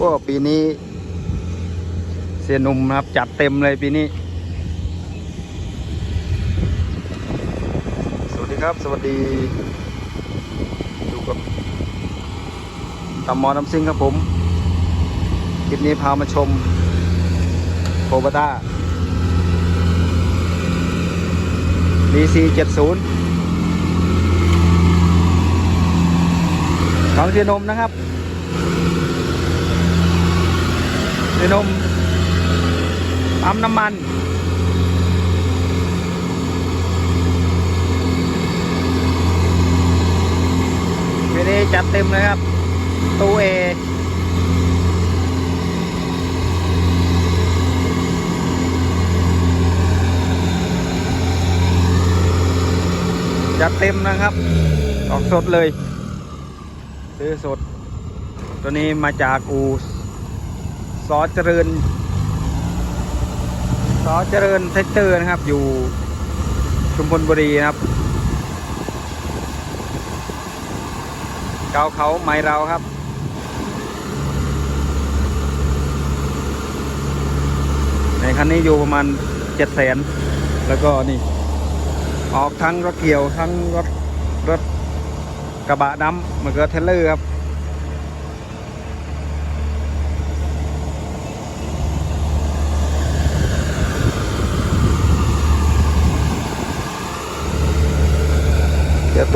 ก็ปีนี้ เสียนุ่มนะครับ จัดเต็มเลยปีนี้ สวัสดีครับ สวัสดีอยู่กับตำมอน้ำซิงครับผม คลิปนี้พามาชมโคบาต้า BC 70ของเสียนมนะครับ เสียนมปั๊มน้ำมันปีนี้จัดเต็มเลยครับ ตู้เอจัดเต็มนะครับ ออกสดเลย ซื้อสด ตัวนี้มาจากอู ซอเจริญซอเจริญเทคเตอร์นะครับ อยู่ชุมพลบุรีนะครับเกาเขาไม้เราครับในคันนี้อยู่ประมาณเจ็ดแสนแล้วก็นี่ ออกทั้งรถเกี่ยวทั้งรถรถกระบะดำมันก็เทเลอร์ครับ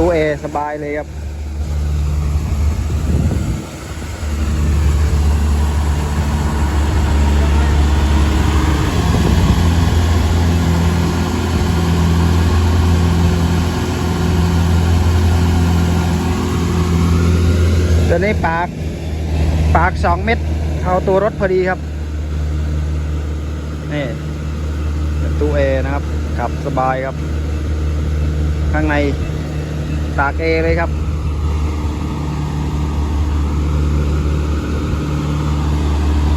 เดี๋ยวตู้เอสบายเลยครับ ตัวนี้ปาก ปากสองเม็ดเข้าตัวรถพอดีครับ นี่เป็นตู้เอนะครับขับสบายครับ ข้างใน ตากเอเลยครับ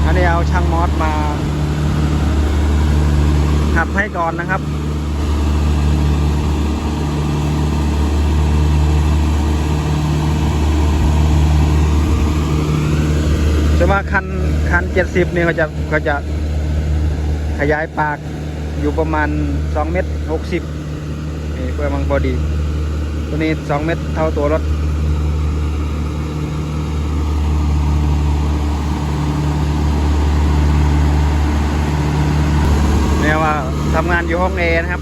อันนี้เอาช่างมอสมาขับให้ก่อนนะครับจะมาคันคันเจ็ดสิบเนี่เขาจะเขาจะขยายปากอยู่ประมาณสองเมตรหกสิบนี่เพื่อมังพอดี ตัวนี้สองเมตรเท่าตัวรถเนี่ยว่าทำงานอยู่ห้องเอนะครับ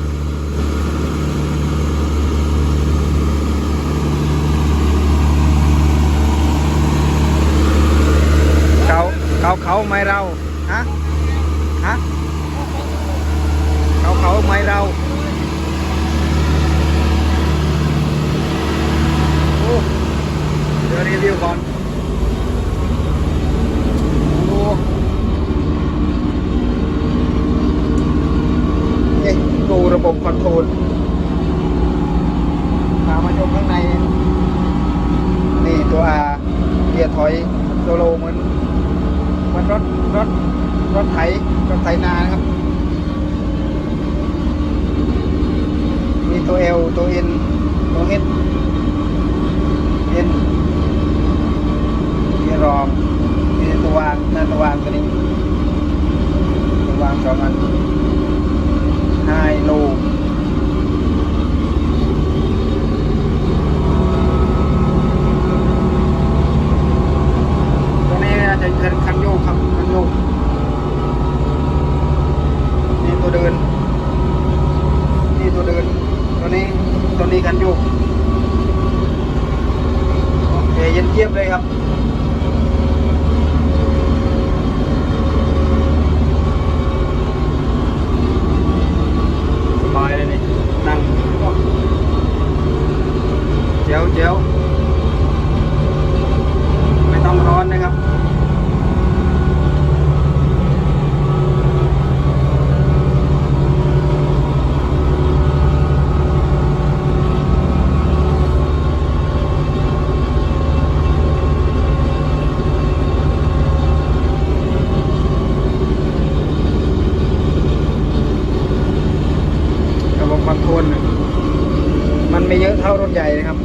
เขาเขาเขาไม่เรา ฮะ ฮะ เขาเขาไม่เรา โอ้เดี๋ ยวรีวิวก่อนโอ้ยดูระบบคอนโทรลพามาชมข้างใน นี่ตัวอาเกียร์ถอยโซโลเหมือนเหมันรถรถรถไถรถไถนานะครับ มีตัวเอลตัวเอ็นตัวเอสเอ็นมีรองมีตัววาง นั้นวางตัวนี้วางสองอัน เท่ารถใหญ่นะครับ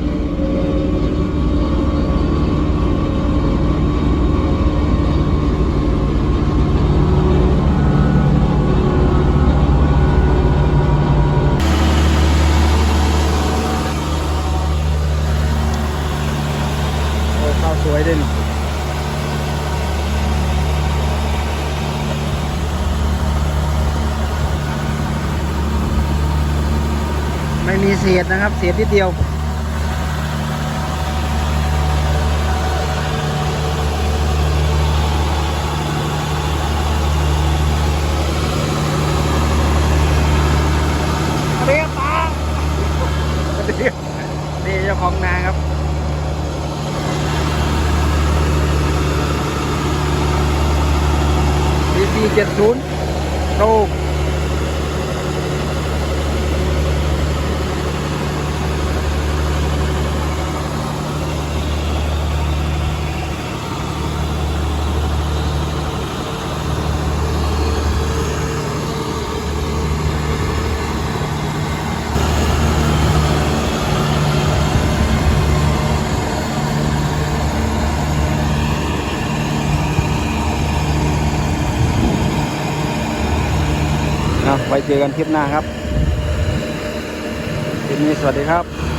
มีเศษนะครับ เศษนิดเดียว เรียบปานี่เจ้าของนาครับ BC 70โตกนะ ไว้เจอกันคลิปหน้าครับคลิปนี้สวัสดีครับ